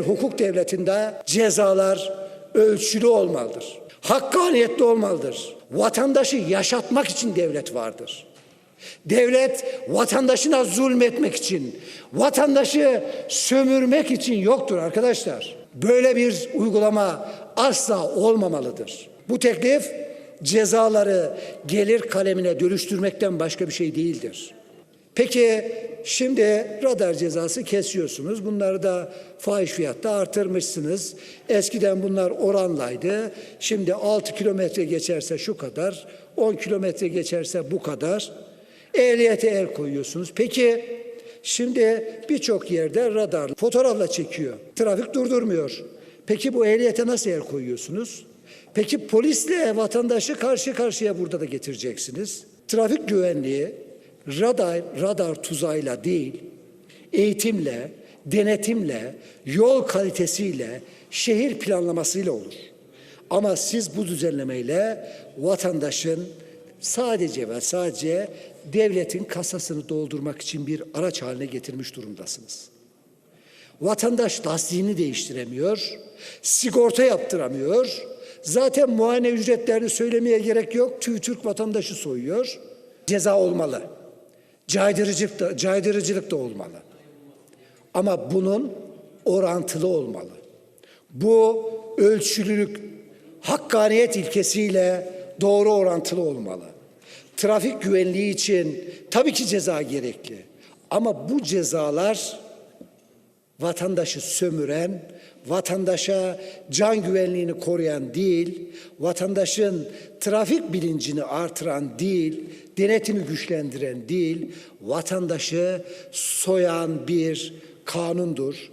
hukuk devletinde cezalar ölçülü olmalıdır. Hakkaniyetli olmalıdır. Vatandaşı yaşatmak için devlet vardır. Devlet vatandaşına zulmetmek için, vatandaşı sömürmek için yoktur arkadaşlar. Böyle bir uygulama asla olmamalıdır. Bu teklif cezaları gelir kalemine dönüştürmekten başka bir şey değildir. Peki şimdi radar cezası kesiyorsunuz. Bunları da fahiş fiyatta artırmışsınız. Eskiden bunlar oranlaydı. Şimdi 6 kilometre geçerse şu kadar, 10 kilometre geçerse bu kadar. Ehliyete el koyuyorsunuz. Peki şimdi birçok yerde radar fotoğrafla çekiyor. Trafik durdurmuyor. Peki bu ehliyete nasıl el koyuyorsunuz? Peki polisle vatandaşı karşı karşıya burada da getireceksiniz. Trafik güvenliği radar, radar tuzağıyla değil, eğitimle, denetimle, yol kalitesiyle, şehir planlamasıyla olur. Ama siz bu düzenlemeyle vatandaşın sadece ve sadece devletin kasasını doldurmak için bir araç haline getirmiş durumdasınız. Vatandaş lastiğini değiştiremiyor, sigorta yaptıramıyor. Zaten muayene ücretlerini söylemeye gerek yok. TÜİTÜRK vatandaşı soyuyor. Ceza olmalı. Caydırıcılık da, caydırıcılık da olmalı. Ama bunun orantılı olmalı. Bu ölçülülük, hakkaniyet ilkesiyle doğru orantılı olmalı. Trafik güvenliği için tabii ki ceza gerekli. Ama bu cezalar vatandaşı sömüren, vatandaşa can güvenliğini koruyan değil, vatandaşın trafik bilincini artıran değil, denetimi güçlendiren değil, vatandaşı soyan bir kanundur.